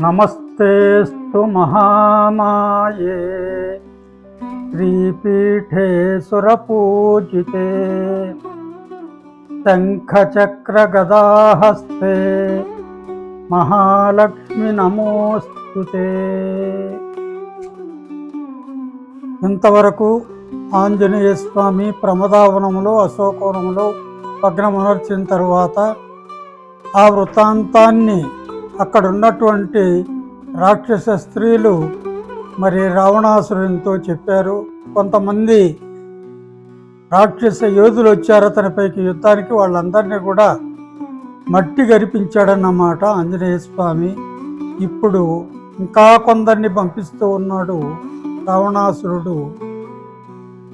నమస్తేస్తు మహామాయే. శ్రీపీఠేశ్వర పూజితే శంఖచక్ర గదాహస్తే మహాలక్ష్మి నమోస్తుతే. ఇంతవరకు ఆంజనేయ స్వామి ప్రమదావనంలో అశోకవనంలో భగ్నమునర్చిన తరువాత ఆ వృత్తాంతాన్ని అక్కడ ఉన్నటువంటి రాక్షస స్త్రీలు మరి రావణాసురునితో చెప్పారు. కొంతమంది రాక్షస యోధులు వచ్చారు అతనిపైకి యుద్ధానికి. వాళ్ళందరినీ కూడా మట్టి గరిపించాడన్నమాట ఆంజనేయ స్వామి. ఇప్పుడు ఇంకా కొందరిని పంపిస్తూ ఉన్నాడు రావణాసురుడు.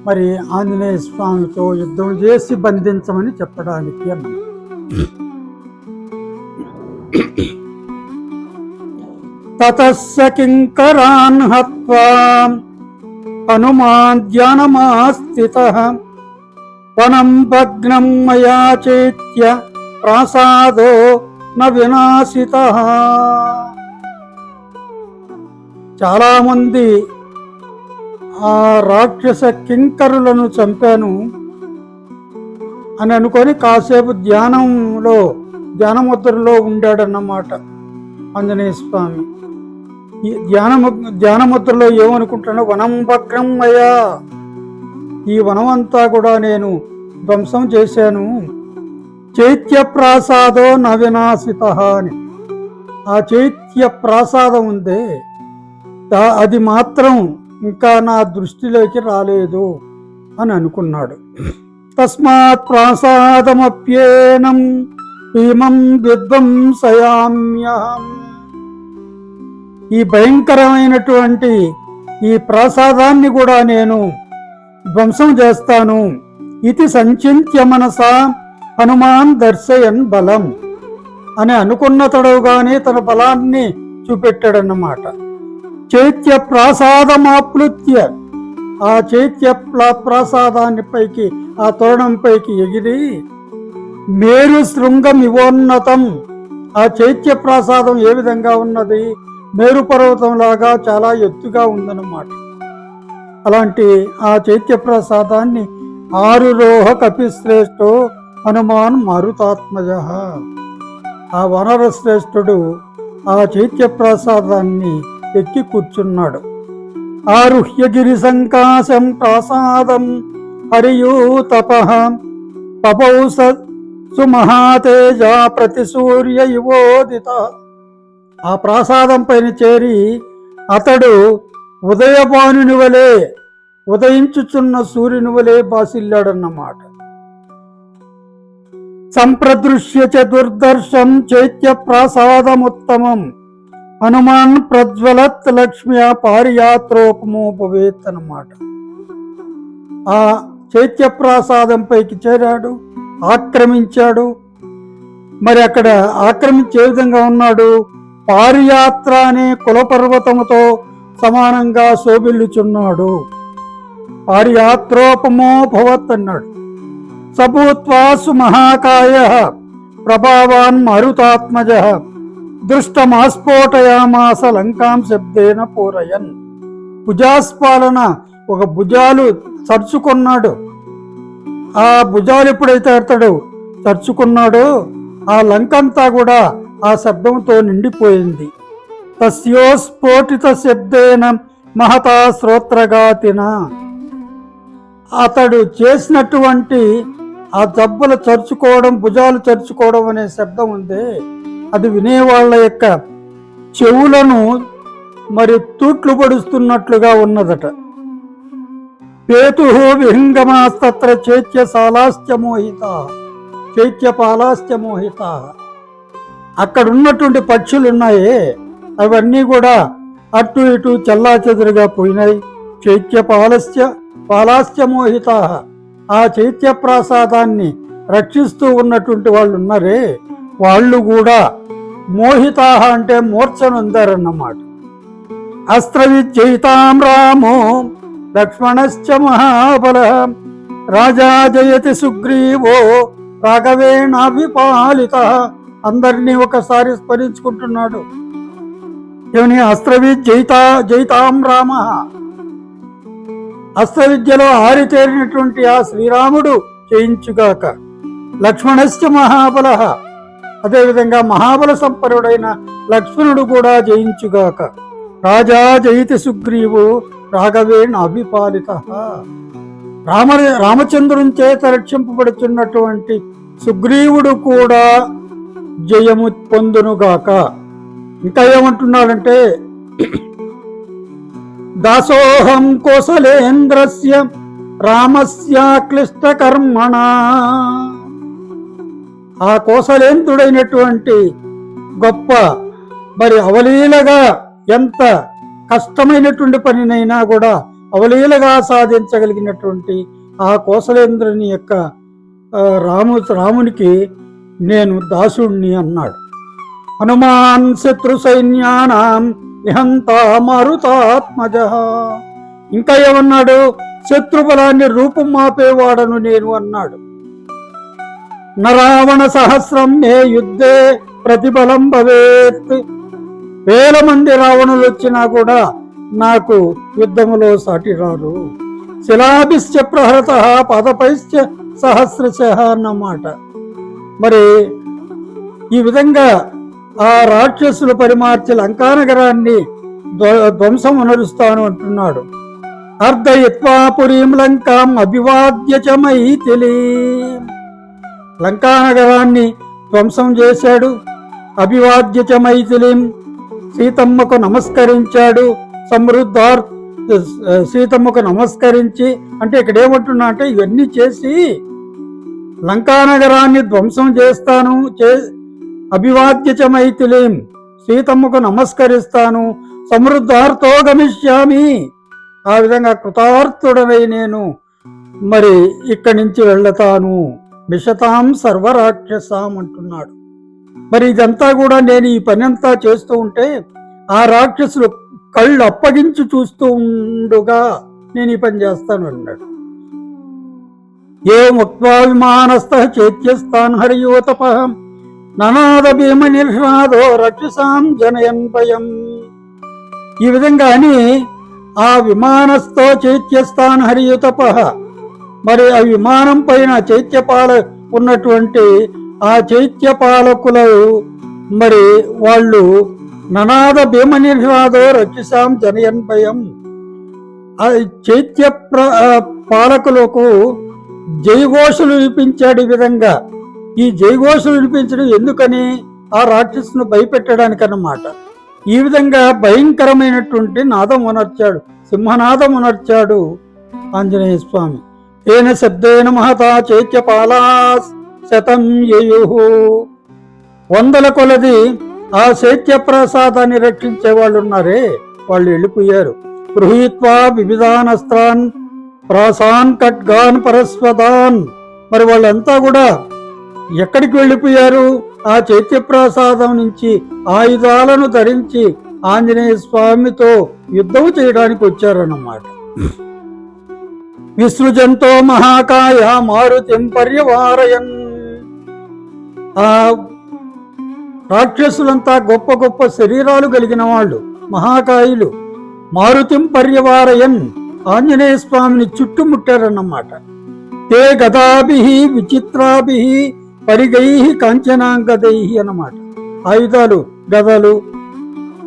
మరి ఆంజనేయ స్వామితో యుద్ధం చేసి బంధించమని చెప్పడానికి అన్నమాట తతస్స కింకరాన్ హత్వా హనుమాద్యానమాస్థిత వనం భగ్నం మయా చేత్య ప్రాసాదో న వినాశిత చాలామంది ఆ రాక్షస కింకరులను చంపాను అని అనుకొని కాసేపు ధ్యానంలో ధ్యానముద్రలో ఉండాడన్నమాట. ఆంజనేయ స్వామి. ఈ ధ్యానము ధ్యానముద్రలో ఏమనుకుంటున్నా వనం భగ్నం అయ్యా. ఈ వనం అంతా కూడా నేను ధ్వంసం చేశాను. చైత్య ప్రాసాదో నవినాశిత అని. ఆ చైత్య ప్రాసాదం ఉందే అది మాత్రం ఇంకా నా దృష్టిలోకి రాలేదు అని అనుకున్నాడు. తస్మాత్ ప్రాసాదమప్యేనం భీమం విధ్వంసయామ్యహం. ఈ భయంకరమైనటువంటి ఈ ప్రాసాదాన్ని కూడా నేను ధ్వంసం చేస్తాను. ఇది సంచింత్య మనసా హనుమాన్ దర్శయన్ బలం అని అనుకున్న తడవుగానే తన బలాన్ని చూపెట్టాడన్నమాట. చైత్య ప్రాసాదమాప్లుత్య. ఆ చైత్య ప్లా- ప్రాసాదాన్ని పైకి ఆ తోరణం పైకి ఎగిరి మేరు శృంగం ఇవోన్నతం ఆ చైత్య ప్రాసాదం ఏ విధంగా ఉన్నది? మేరు చాలా ఎత్తుగా ఉందన్నమాట. అలాంటి ఆ చైత్య ప్రసాదాన్ని ఆరురోహ కపిశ్రేష్ఠో హనుమాన్ మరుతాత్మజ. ఆ వనరశ్రేష్ఠుడు ఆ చైత్య ప్రసాదాన్ని ఎక్కి కూర్చున్నాడు. ఆరుహ్యగిరి సంకాశం ప్రసాదం హరియూతప పపౌ సుమహాతేజ ప్రతి సూర్య యువోదిత ఆ ప్రాసాదం పైన చేరి అతడు ఉదయభానుని వలె ఉదయించుచున్న సూర్యుని వలె బాసిల్లాడన్నమాట. సంప్రదృశ్య చతుర్దర్శం చైత్య ప్రాసాదముత్తమం. హనుమాన్ ప్రజ్వలత్ లక్ష్మి పారియాత్రోపమో భవేత్ అన్నమాట. ఆ చైత్య ప్రాసాదం పైకి చేరాడు ఆక్రమించాడు. మరి అక్కడ ఆక్రమించే విధంగా ఉన్నాడు? పారియాత్ర అనే కులపర్వతముతో సమానంగా శోభిల్లుచున్నాడు. పారియాత్రోపమో భవత్ అన్నాడు. సభూత్వాసు మహాకాయ ప్రభావాన్ మరుతాత్మజ దృష్టమాస్ఫోటయామాస లంకాం శబ్దేన పూరయన్. భుజాస్పాలన ఒక భుజాలు చర్చుకున్నాడు. ఆ భుజాలు ఎప్పుడైతే అడతాడు చర్చుకున్నాడో ఆ లంకంతా కూడా ఆ శబ్దంతో నిండిపోయింది. తస్యోస్ఫోటిత శబ్దేన మహతా శ్రోత్రగాతిన. అతడు చేసినటువంటి ఆ జబ్బులు చరుచుకోవడం భుజాలు చరుచుకోవడం అనే శబ్దం ఉంది. అది వినేవాళ్ళ యొక్క చెవులను మరి తూట్లు పడుస్తున్నట్లుగా ఉన్నదట. పేతు విహంగమాస్తత్ర చైత్య సాలాస్య మోహిత చైత్య మోహిత అక్కడ ఉన్నటువంటి పక్షులు ఉన్నాయే అవన్నీ కూడా అటు ఇటు చల్లా చెదురుగా పోయినాయి. చైత్య పాలస్య పాలాస్య మోహిత ఆ చైత్య ప్రాసాదాన్ని రక్షిస్తూ ఉన్నటువంటి వాళ్ళు ఉన్నారే వాళ్ళు కూడా మోహితాహ అంటే మూర్ఛనుందారన్నమాట. అస్త్రవిజయితాం రామో లక్ష్మణశ్చ మహాబల. రాజా జయతి సుగ్రీవో రాఘవేణాభిపాలిత. అందరినీ ఒకసారి స్మరించుకుంటున్నాడు. ఏమని అస్త్రవి జైతా జైతాం రామ. అస్త్రవిద్యలో ఆరితేరినటువంటి ఆ శ్రీరాముడు చేయించుగాక లక్ష్మణశ్చ మహాబల. అదేవిధంగా మహాబల సంపరుడైన లక్ష్మణుడు కూడా జయించుగాక. రాజా జయితి సుగ్రీవు రాఘవేణ అభిపాలిత. రామ రామచంద్రుని చేత రక్షింపబడుతున్నటువంటి సుగ్రీవుడు కూడా జయము పొందునుగాక ఇంకా ఏమంటున్నాడంటే దాసోహం కోసలేంద్రస్య రామస్య క్లిష్టకర్మణ. ఆ కోసలేంద్రుడైనటువంటి గొప్ప మరి అవలీలగా ఎంత కష్టమైనటువంటి పనినైనా కూడా అవలీలగా సాధించగలిగినటువంటి ఆ కోసలేంద్రుని యొక్క రాము రామునికి నేను దాసుణ్ణి అన్నాడు. హనుమాన్ శత్రు సైన్యానాం నిహంత మారుతాత్మజ. ఇంకా ఏమన్నాడు? శత్రుబలాన్ని రూపం మాపేవాడను నేను అన్నాడు. నరావణ సహస్రం నే యుద్ధే ప్రతిఫలం భవేత్. వేల మంది రావణులు వచ్చినా కూడా నాకు యుద్ధములో సాటి రారు. శిలాభిశ్చ ప్రహరత పదపైశ్చ సహస్రశ అన్నమాట. మరి ఈ విధంగా ఆ రాక్షసులు పరిమార్చి లంకానగరాన్ని ధ్వ- ధ్వంసం అనరుస్తాను అంటున్నాడు. అర్ధయత్వాపురీం లంకాం అభివాద్యచమై చ లంకానగరాన్ని ధ్వంసం చేశాడు. అభివాద్యచమై చ మైథిలీం సీతమ్మకు నమస్కరించాడు. సమృద్ధార్ సీతమ్మకు నమస్కరించి అంటే ఇక్కడ ఏమంటున్నా అంటే ఇవన్నీ చేసి లంకానగరాన్ని ధ్వంసం చేస్తాను చే అభివాద్య సీతమ్మకు నమస్కరిస్తాను సమృద్ధార్థో గమిష్యామి. ఆ విధంగా కృతార్థుడనై నేను మరి ఇక్కడి నుంచి వెళ్తాను. మిషతాం సర్వరాక్షసాం అంటున్నాడు. మరి ఇదంతా కూడా నేను ఈ పని అంతా చేస్తూ ఉంటే ఆ రాక్షసులు కళ్ళు అప్పగించి చూస్తూ ఉండుగా నేను ఈ పని చేస్తాను అన్నాడు. ఏ ముక్వా విమానస్థ చేత్యస్తాన్ హరియోతప ననాద భీమ నిర్హ్నాదో రక్షసాం జనయన్ భయం. ఈ విధంగా అని ఆ విమానస్థో చైత్యస్థాన్ హరియుతప మరి ఆ విమానం పైన చైత్యపాల ఉన్నటువంటి ఆ చైత్యపాలకులు మరి వాళ్ళు ననాద భీమ నిర్హ్నాదో రక్షసాం జనయన్ భయం. ఆ చైత్య ప్ర- పాలకులకు జయఘోషలు వినిపించాడు ఈ విధంగా. ఈ జయఘోషలు వినిపించడం ఎందుకని? ఆ రాక్షసును భయపెట్టడానికి అన్నమాట ఈ విధంగా భయంకరమైనటువంటి నాదం ఉనర్చాడు. సింహనాదం ఉనర్చాడు ఆంజనేయ స్వామి. ఏన శబ్దేన మహతా చైత్యపాలా శతం యయుహు వందల కొలది ఆ శైత్య ప్రసాదాన్ని రక్షించే వాళ్ళు ఉన్నారే వాళ్ళు వెళ్ళిపోయారు. గృహీత్వా వివిధానస్త్రాన్ ప్రాసాన్ ఖడ్గాన్ పరస్వదాన్. మరి వాళ్ళంతా కూడా ఎక్కడికి వెళ్ళిపోయారు? ఆ చైత్యప్రాసాదం నుంచి ఆయుధాలను ధరించి ఆంజనేయ స్వామితో యుద్ధం చేయడానికి వచ్చారన్నమాట. విసృజంతో మహాకాయ మారుతిం పర్యవారయన్. ఆ రాక్షసులంతా గొప్ప గొప్ప శరీరాలు కలిగిన వాళ్ళు మహాకాయులు. మారుతిం పర్యవారయన్. ఆంజనేయ స్వామిని చుట్టుముట్టారన్నమాట. తే గదాభి విచిత్రాభి పరిగై కాంచనాంగదై అన్నమాట. ఆయుధాలు గదలు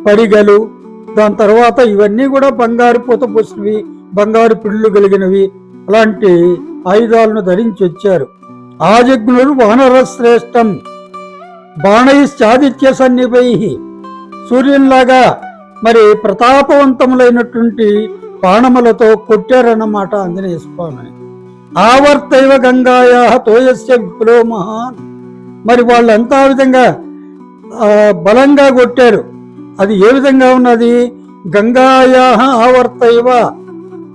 పరిగలు దాని తర్వాత ఇవన్నీ కూడా బంగారు పూత పోసినవి బంగారు పిళ్ళు కలిగినవి అలాంటి ఆయుధాలను ధరించి వచ్చారు. ఆజగ్నులు వానర శ్రేష్టం బాణైశ్చాదిత్య సన్నిపై సూర్యునిలాగా మరి ప్రతాపవంతములైనటువంటి బాణములతో కొట్టారన్నమాట ఆంజనేయ స్వామిని ఆవర్తైవ గంగాయా తోయస్య విప్లో మహాన్. మరి వాళ్ళంతా ఆ విధంగా బలంగా కొట్టారు. అది ఏ విధంగా ఉన్నది? గంగాయా ఆవర్తైవ.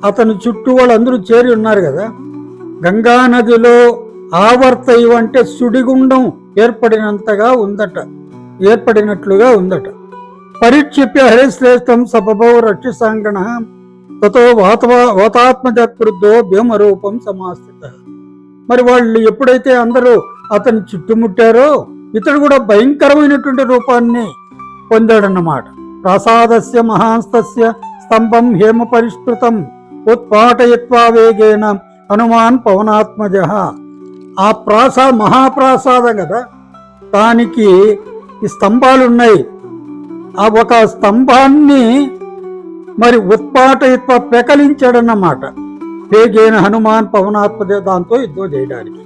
అతని చుట్టూ వాళ్ళందరూ చేరి ఉన్నారు కదా. గంగా నదిలో ఆవర్తైవ అంటే సుడిగుండం ఏర్పడినంతగా ఉందట ఏర్పడినట్లుగా ఉందట. పరిక్షిప్య హరిశ్రేష్టం రక్షి సాంగణ తతో వాతవా వాతాత్మజ భీమరూపం సమాస్థిత. మరి వాళ్ళు ఎప్పుడైతే అందరూ అతన్ని చుట్టుముట్టారో ఇతడు కూడా భయంకరమైనటువంటి రూపాన్ని పొందాడన్నమాట. ప్రసాదస్య మహాంస్తస్య స్తంభం హేమ పరిష్కృతం ఉత్పాటయత్వా వేగేన హనుమాన్ పవనాత్మజ. ఆ ప్రాసా మహాప్రాసాదం కదా దానికి ఈ స్తంభాలు ఉన్నాయి ఆ ఒక స్తంభాన్ని మరి ఉత్పాటయత్వ పెకలించాడన్నమాట. వేగేన హనుమాన్ పవనాత్మదే దాంతో యుద్ధం చేయడానికి.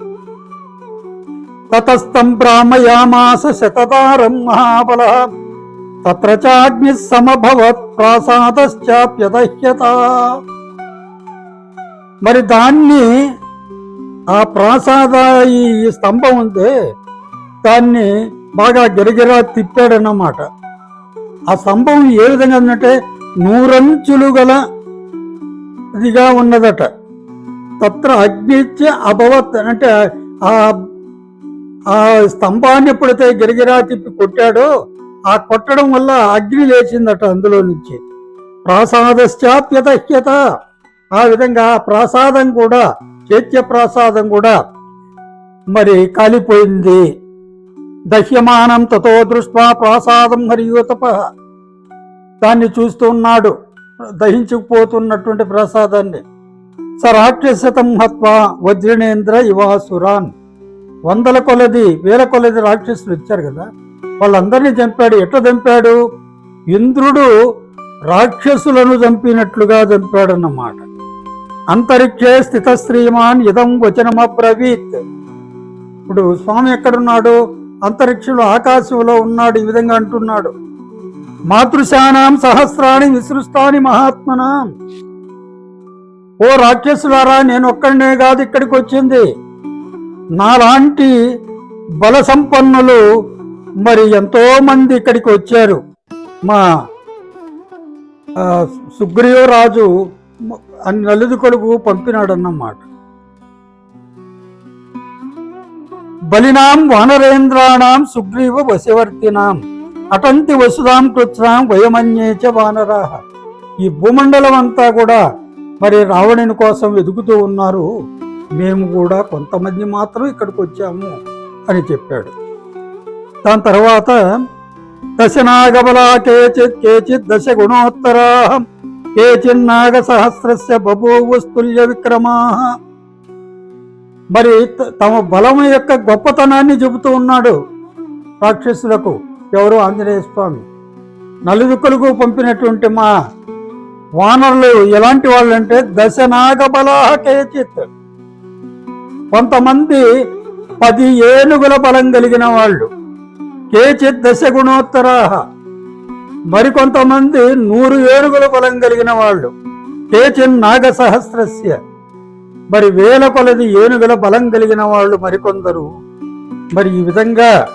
తతస్తం భ్రామయామాస శతదారం మహాబల. తత్ర చాగ్ని సమభవత్ ప్రాసాదశ్చాప్యదహ్యత. మరి దాన్ని ఆ ప్రాసాద ఈ స్తంభం ఉంది దాన్ని బాగా గిరగిరా తిప్పాడన్నమాట. ఆ స్తంభం ఏ విధంగా ఉందంటే నూరంచులు గల ఇదిగా ఉన్నదట. తత్ర అగ్నిత్య అభవత్ అంటే ఆ ఆ స్తంభాన్ని ఎప్పుడైతే గిరిగిరా తిప్పి కొట్టాడో ఆ కొట్టడం వల్ల అగ్ని లేచిందట అందులో నుంచి. ప్రాసాదశ్చాప్యతహ్యత. ఆ విధంగా ప్రాసాదం కూడా చైత్య ప్రాసాదం కూడా మరి కాలిపోయింది. దహ్యమానం తతో దృష్ట్వా ప్రాసాదం హరియూతప. దాన్ని చూస్తూ ఉన్నాడు. దహించుకుపోతున్నటువంటి ప్రసాదాన్ని. స రాక్షసతం హత్వా వజ్రణేంద్ర యువాసురాన్ వందల కొలది వేల కొలది రాక్షసులు ఇచ్చారు కదా. వాళ్ళందరినీ చంపాడు. ఎట్లా చంపాడు? ఇంద్రుడు రాక్షసులను చంపినట్లుగా చంపాడన్నమాట. అంతరిక్షే స్థిత శ్రీమాన్ ఇదం వచనమబ్రవీత్. ఇప్పుడు స్వామి ఎక్కడున్నాడు? అంతరిక్షంలో ఆకాశంలో ఉన్నాడు ఈ విధంగా అంటున్నాడు. మాతృశానాం సహస్రాన్ని విసృష్టాని మహాత్మనా. ఓ రాక్షసులారా నేను ఒక్కడనే కాదు ఇక్కడికి వచ్చింది. నాలాంటి బల సంపన్నులు మరి ఎంతో మంది ఇక్కడికి వచ్చారు. మా సుగ్రీవరాజు అన్ని నలుది కొడుకు పంపినాడన్నమాట. బలినాం వానరేంద్రాణం సుగ్రీవ వశవర్తినాం. అటంతి వసుదాం కృత్సాం వయమన్యేచ వానరా. ఈ భూమండలం అంతా కూడా మరి రావణుని కోసం వెతుకుతూ ఉన్నారు. మేము కూడా కొంతమంది మాత్రం ఇక్కడికి వచ్చాము అని చెప్పాడు. దాని తర్వాత దశనాగబలా కేచిత్ కేచిత్ దశ గుణోత్తరా కేచిన్నాగ సహస్రస్య బభూవస్తుల్య విక్రమా. మరి త- తమ బలం యొక్క గొప్పతనాన్ని చెబుతూ ఉన్నాడు రాక్షసులకు. ఎవరు ఆంజనేయ స్వామి. నలుదిక్కులకు పంపినటువంటి మా వానరులు ఎలాంటి వాళ్ళు అంటే దశనాగ కేచిత్. కొంతమంది పది ఏనుగుల బలం కలిగిన వాళ్ళు. కేచిత్ దశ గుణోత్తరాహ మరికొంతమంది నూరు ఏనుగుల బలం కలిగిన వాళ్ళు. కేచిన్ నాగ సహస్రస్య మరి వేల కొలది ఏనుగుల బలం కలిగిన వాళ్ళు మరికొందరు. మరి ఈ విధంగా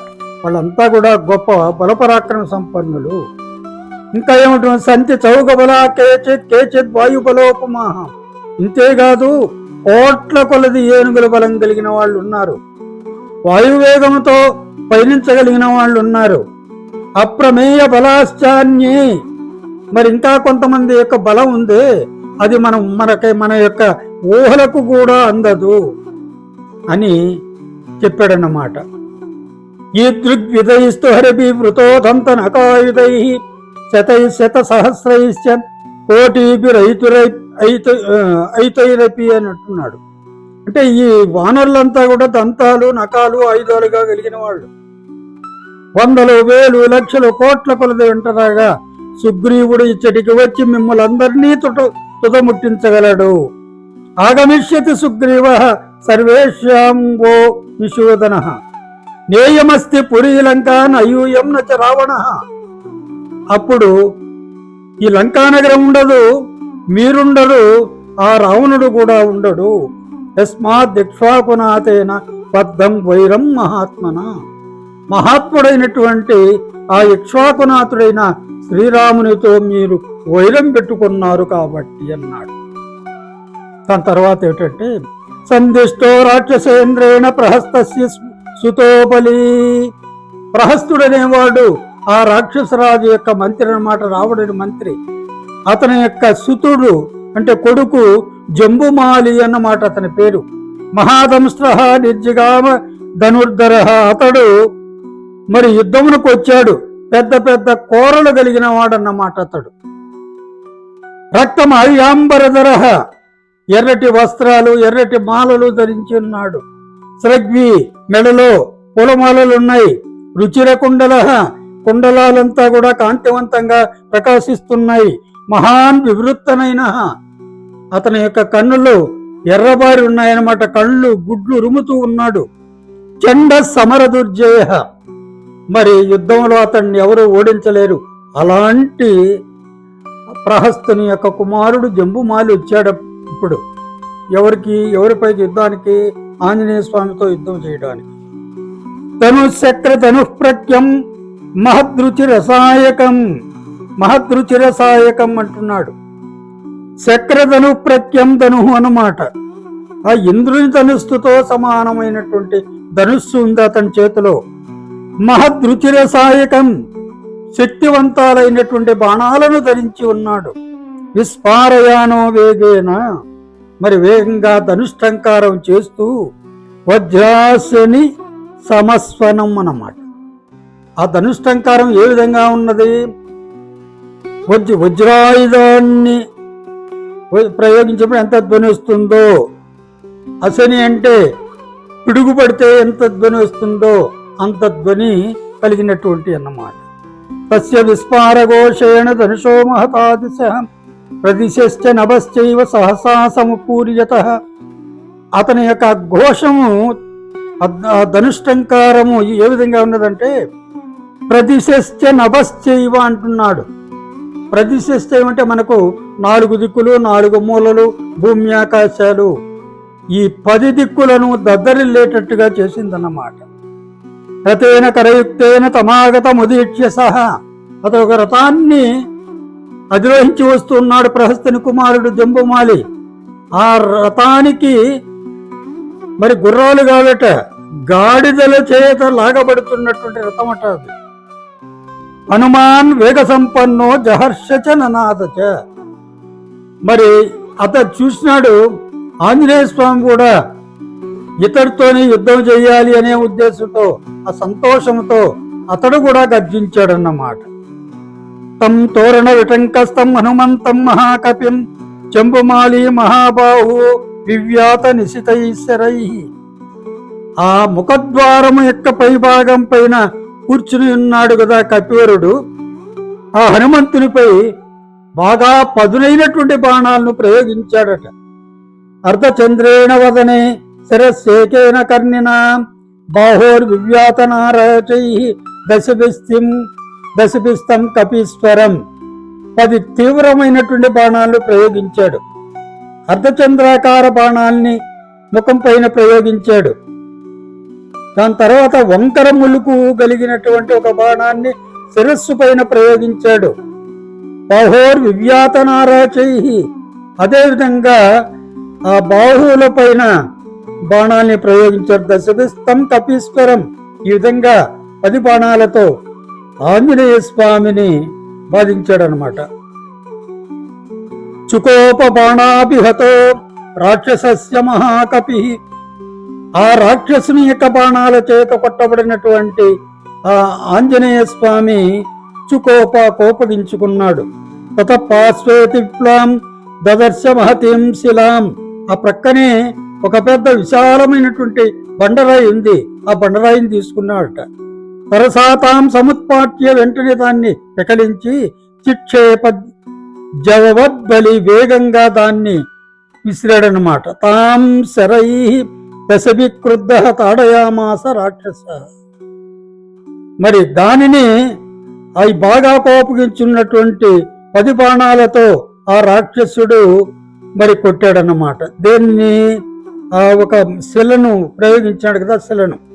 వాళ్ళంతా కూడా గొప్ప బలపరాక్రమ సంపన్నులు. ఇంకా ఏమంటున్నారు సంతి చౌక బల కేచిత్ కేచిత్ వాయు బలోపమాహ ఇంతేకాదు కోట్ల కొలది ఏనుగుల బలం కలిగిన వాళ్ళు ఉన్నారు. వాయువేగంతో పయనించగలిగిన వాళ్ళు ఉన్నారు. అప్రమేయ బలాశ్చాన్యే మరి ఇంకా కొంతమంది యొక్క బలం ఉంది అది మనం మనకి మన యొక్క ఊహలకు కూడా అందదు అని చెప్పాడన్నమాట. ఈదృగ్విధైస్తు హరిభి వృతోదంత నకాయుధై శతై శత సహస్రైశ్చ కోటిభి రైతురై ఐత ఐతైరపి అని అంటున్నాడు. అంటే ఈ వానరులంతా కూడా దంతాలు నకాలు ఆయుధాలుగా కలిగిన వాళ్ళు. వందలు వేలు లక్షలు కోట్ల కొలది వెంటరాగా సుగ్రీవుడు ఇచ్చటికి వచ్చి మిమ్మల్ని అందరినీ తుట తుదముట్టించగలడు. ఆగమిష్యతి సుగ్రీవ సర్వేష్యాం గో విశోధన నేయమస్తి పురి లంక నయూయం నచ రావణ. అప్పుడు ఈ లంకానగరం ఉండదు మీరుండరు ఆ రావణుడు కూడా ఉండడు. యస్మాత్ దిక్ష్వాకునాథేన బద్ధం వైరం మహాత్మన. మహాత్ముడైనటువంటి ఆ ఇక్ష్వాకునాథుడైన శ్రీరామునితో మీరు వైరం పెట్టుకున్నారు కాబట్టి అన్నాడు. దాని తర్వాత ఏమిటంటే సందిష్టో రాక్షసేంద్రేణ ప్రహస్తస్య సుతోపలి. ప్రహస్తుడనేవాడు ఆ రాక్షసరాజు యొక్క మంత్రి అన్నమాట రావణుడి మంత్రి. అతని యొక్క సుతుడు అంటే కొడుకు జంబుమాలి అన్నమాట అతని పేరు. మహాదంస్త్ర నిర్జిగామ ధనుర్ధర అతడు మరి యుద్ధమునకు వచ్చాడు. పెద్ద పెద్ద కోరలు కలిగిన వాడన్నమాట అతడు. రక్తం అయాంబరధర ఎర్రటి వస్త్రాలు ఎర్రటి మాలలు ధరించి ఉన్నాడు. స్రగ్వి మెడలో పూలమాలలున్నాయి. రుచిర కుండల కుండలాలంతా కూడా కాంతివంతంగా ప్రకాశిస్తున్నాయి. మహాన్ వివృత్తనైన అతని యొక్క కన్నులు ఎర్రబారి ఉన్నాయన్నమాట కళ్ళు గుడ్లు రుముతూ ఉన్నాడు. చండ సమర దుర్జయ మరి యుద్ధంలో అతన్ని ఎవరు ఓడించలేరు. అలాంటి ప్రహస్తుని యొక్క కుమారుడు జంబుమాలి వచ్చాడు ఇప్పుడు ఎవరికి ఎవరిపై యుద్ధానికి ఆంజనేయ స్వామితో యుద్ధం చేయడానికి. తను చక్ర మహద్రుచి రసాయకం మహద్రుచి రసాయకం అంటున్నాడు. చక్రధను ప్రత్యం ధను అనమాట ఆ ఇంద్రుని ధనుస్సుతో సమానమైనటువంటి ధనుస్సు ఉంది అతని చేతిలో. మహద్రుచిరసాయకం శక్తివంతాలైనటువంటి బాణాలను ధరించి ఉన్నాడు. విస్పారయానో వేగేన మరి వేగంగా ధనుష్టంకారం చేస్తూ వజ్రాసుని సమస్వనం అన్నమాట. ఆ ధనుష్టంకారం ఏ విధంగా ఉన్నది? వజ్ర వజ్రాయుధాన్ని ప్రయోగించినప్పుడు ఎంత ధ్వని వస్తుందో అశని అంటే పిడుగుపడితే ఎంత ధ్వని వస్తుందో అంత ధ్వని కలిగినటువంటి అన్నమాట. తస్య విస్మారఘోషేణ ధనుషో మహతాదిశ ప్రదిశ్చ నభశ్చైవ సహసా సమపూర్యత. అతని యొక్క ఘోషము ధనుష్టంకారము ఏ విధంగా ఉన్నదంటే ప్రదిశ్చ నభశ్చైవ అంటున్నాడు. ప్రదిశ్చైవ అంటే మనకు నాలుగు దిక్కులు నాలుగు మూలలు భూమి ఆకాశాలు. ఈ పది దిక్కులను దద్దరిల్లేటట్టుగా చేసిందన్నమాట. రథేన కరయుక్తేన తమాగత ముదీక్ష్య సహా అతను ఒక రథాన్ని అధిరోహించి వస్తున్నాడు ప్రహస్తుని కుమారుడు జంబుమాలి. ఆ రథానికి మరి గుర్రాలు కాదట గాడిదల చేత లాగబడుతున్నటువంటి రథం అట అది. హనుమాన్ వేగ సంపన్నో జహర్షచ ననాథచ మరి అతడు చూసినాడు ఆంజనేయ స్వామి కూడా ఇతడితోనే యుద్ధం చేయాలి అనే ఉద్దేశంతో ఆ సంతోషంతో అతడు కూడా గర్జించాడన్నమాట. తం తోరణ విటంకస్తం హనుమంతం మహాకపిం చెంబుమాలి మహాబాహు వివ్యాత నిశితైశ్వరై ఆ ముఖద్వారము యొక్క పైభాగం పైన కూర్చుని ఉన్నాడు కదా కపివరుడు. ఆ హనుమంతునిపై బాగా పదునైనటువంటి బాణాలను ప్రయోగించాడట. అర్ధచంద్రేణ వదనే శిరస్సేకేన కర్ణిన బాహోర్వివ్యాతనారచై దశ దశపిస్తం కపీశ్వరం. పది తీవ్రమైనటువంటి బాణాలు ప్రయోగించాడు. అర్ధచంద్రాకార బాణాల్ని ముఖం పైన ప్రయోగించాడు. దాని తర్వాత వంకర ములుకు కలిగినటువంటి ఒక బాణాన్ని శిరస్సు పైన ప్రయోగించాడు. బాహోర్ వివ్యాతనారాచై అదేవిధంగా ఆ బాహువుల పైన బాణాల్ని ప్రయోగించాడు. దశభిస్తం కపీశ్వరం. ఈ విధంగా పది బాణాలతో ఆంజనేయ స్వామిని బాధించాడనమాట చుకోపబాణాభిహతో రాక్షసస్య మహాకపి. ఆ రాక్షసుని యొక్క బాణాల చేత కొట్టబడినటువంటి ఆ ఆంజనేయ స్వామి చుకోప కోపగించుకున్నాడు. తత పాశ్వేతిప్లాం దదర్శ మహతీం శిలాం. ఆ ప్రక్కనే ఒక పెద్ద విశాలమైనటువంటి బండరాయి ఉంది. ఆ బండరాయిని తీసుకున్నాడట. పరసాతాం సముత్పాట్య వెంటనే దాన్ని పెకలించి చిక్షేప జవద్బలి వేగంగా దాన్ని విసిరాడనమాట తాం శరై దశభిక్రుద్ధ తాడయామాస రాక్షస. మరి దానిని అవి బాగా కోపగించున్నటువంటి పది బాణాలతో ఆ రాక్షసుడు మరి కొట్టాడన్నమాట. దేన్ని? ఆ ఒక శిలను ప్రయోగించాడు కదా శిలను.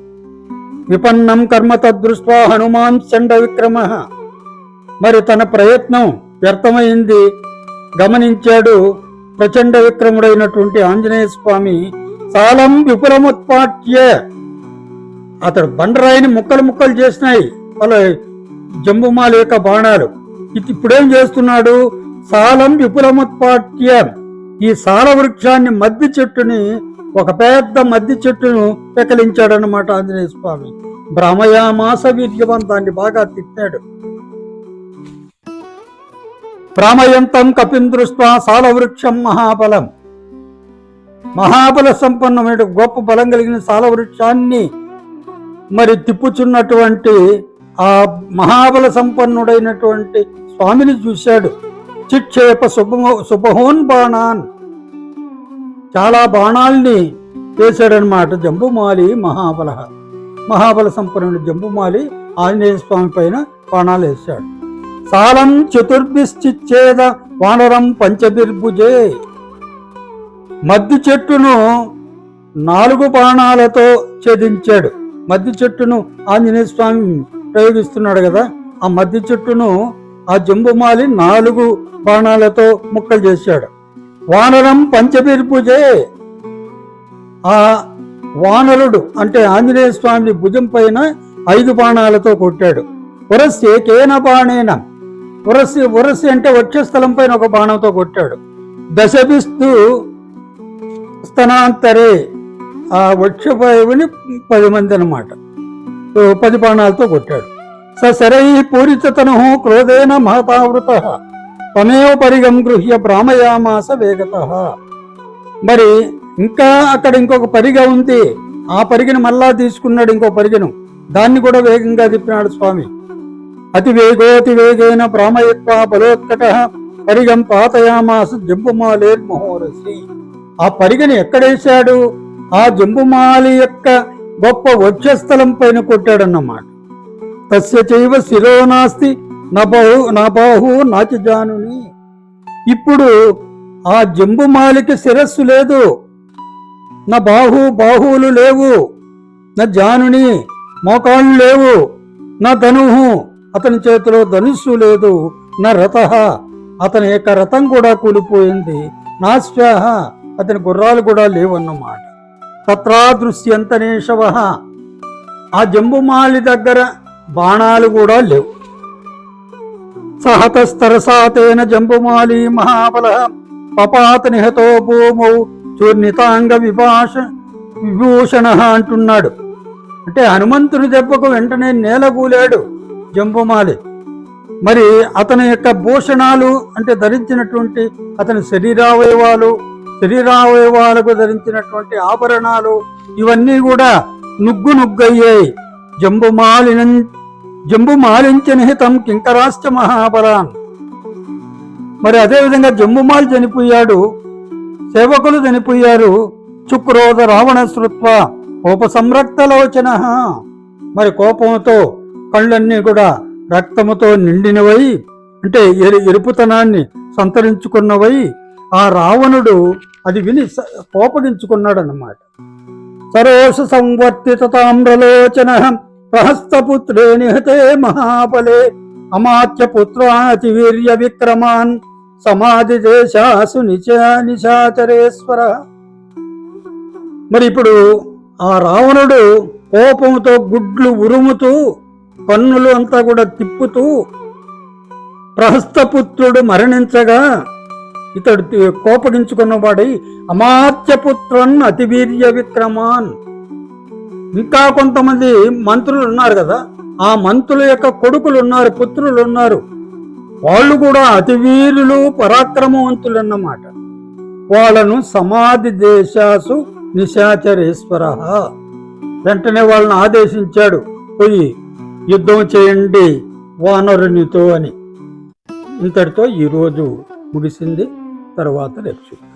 విపన్నం కర్మ తదృష్ట్వా హనుమాన్ చండ విక్రమ మరి తన ప్రయత్నం వ్యర్థమైంది. గమనించాడు ప్రచండ విక్రముడైనటువంటి ఆంజనేయ స్వామి సాలం విపులముత్పాట్య. అతడు బండరాయిని ముక్కలు ముక్కలు చేసినాయి. వాళ్ళ జంబుమాల యొక్క బాణాలు. ఇప్పుడేం చేస్తున్నాడు? సాలం విపులముత్పాట్య. ఈ సాల వృక్షాన్ని మద్ది చెట్టుని ఒక పెద్ద మద్ది చెట్టును పెకలించాడనమాట ఆంజనేయ స్వామి. భ్రమయామాస వీర్యవంతాన్ని బాగా తిట్టాడు. భ్రామయంతం కపిందృష్ట సాలవృక్షం మహాబలం. మహాబల సంపన్నమైన గొప్ప బలం కలిగిన సాలవృక్షాన్ని మరి తిప్పుచున్నటువంటి ఆ మహాబల సంపన్నుడైనటువంటి స్వామిని చూశాడు. చిక్షేప శుభ శుభహోన్ బాణాన్ చాలా బాణాల్ని వేశాడనమాట జంబుమాలి మహాబల. మహాబల సంపన్నుడు జంబుమాలి ఆంజనేయ స్వామి పైన బాణాలు వేశాడు. సాలం చతుర్భిశ్చిచ్చేద వానరం పంచబిర్భుజే మద్ది చెట్టును నాలుగు బాణాలతో ఛేదించాడు. మద్ది చెట్టును ఆంజనేయ స్వామి ప్రయోగిస్తున్నాడు కదా ఆ మద్ది చెట్టును ఆ జంబుమాలి నాలుగు బాణాలతో ముక్కలు చేశాడు. వానరం పంచబిర్భుజే ఆ వానరుడు అంటే ఆంజనేయ స్వామి భుజం పైన ఐదు బాణాలతో కొట్టాడు. ఉరస్సి కేన బాణేన. ఉరస్సి ఉరస్సి అంటే వక్షస్థలం పైన ఒక బాణంతో కొట్టాడు. దశభిస్తూ స్తనాంతరే. ఆ వృక్షపైని పది మంది అనమాట పది బాణాలతో కొట్టాడు. స శరై పూరితతను క్రోధేన మహతావృత. తమేవ పరిగం గృహ్య భ్రామయామాస వేగత. మరి ఇంకా అక్కడ ఇంకొక పరిగ ఉంది. ఆ పరిగెను మళ్ళా తీసుకున్నాడు ఇంకో పరిగెను. దాన్ని కూడా వేగంగా తిప్పినాడు స్వామి. అతి వేగోతి వేగేన భ్రామయత్వ బలోత్కట. పరిగం పాతయామాస జంబుమాలేర్ మహోరసి. ఆ పరిగను ఎక్కడేశాడు? ఆ జంబుమాలి యొక్క గొప్ప వక్షస్థలం పైన కొట్టాడన్నమాట. తస్య చైవ శిరో నాస్తి నబాహు నాబాహు నాచి జానుని. ఇప్పుడు ఆ జంబుమాలికి శిరస్సు లేదు. నా బాహు బాహువులు లేవు. నా జానుని మోకాళ్ళు లేవు. నా ధనుహు అతని చేతిలో ధనుస్సు లేదు. నా రథ అతని యొక్క రథం కూడా కూలిపోయింది. నా స్వాహ అతని గుర్రాలు కూడా లేవన్నమాట. శవ ఆ జంబుమాలి దగ్గర బాణాలు కూడా లేవు. సహతస్తరసాతేన జంబుమాలి మహాబల పపాత నిహతో భూమౌ చూర్ణితాంగ విభాష విభూషణ అంటున్నాడు. అంటే హనుమంతుని దెబ్బకు వెంటనే నేలగూలాడు జంబుమాలి. మరి అతని యొక్క భూషణాలు అంటే ధరించినటువంటి అతని శరీరావయవాలు శరీరావయవాలకు ధరించినటువంటి ఆభరణాలు ఇవన్నీ కూడా నుగ్గు నుగ్గయ్యాయి. జంబుమాలిన జంబుమాలించ నిహితం కింకరాశ్చ మహాపరాన్ మరి అదేవిధంగా జంబుమాలి చనిపోయాడు సేవకులు చనిపోయారు చుక్రోధ రావణ శృత్వ కోప సంరక్తలోచన మరి కోపంతో కళ్ళన్నీ కూడా రక్తముతో నిండినవై అంటే ఎరు ఎరుపుతనాన్ని సంతరించుకున్నవై ఆ రావణుడు అది విని స- కోపగించుకున్నాడు అన్నమాట సరోష సంవర్తిత తామ్రలోచన. ప్రహస్తపుత్రే నిహతే మహాబలే అమాత్య వీర్య విక్రమాన్ సమాధి దేశాసు నిచ నిశాచరేశ్వర మరి ఇప్పుడు ఆ రావణుడు కోపంతో గుడ్లు ఉరుముతూ కన్నులు అంతా కూడా తిప్పుతూ ప్రహస్తపుత్రుడు మరణించగా ఇతడు కోపగించుకున్నవాడై అమాత్యపుత్రన్ అతివీర్య విక్రమాన్. ఇంకా కొంతమంది మంత్రులు ఉన్నారు కదా ఆ మంత్రుల యొక్క కొడుకులు ఉన్నారు పుత్రులు ఉన్నారు. వాళ్ళు కూడా అతివీరులు పరాక్రమవంతులు అన్నమాట వాళ్ళను సమాధి దేశాసు నిశాచరేశ్వర. వెంటనే వాళ్ళని ఆదేశించాడు పోయి యుద్ధం చేయండి వానరునితో అని. ఇంతటితో ఈరోజు ముగిసింది. తర్వాత రేపు చూద్దాం.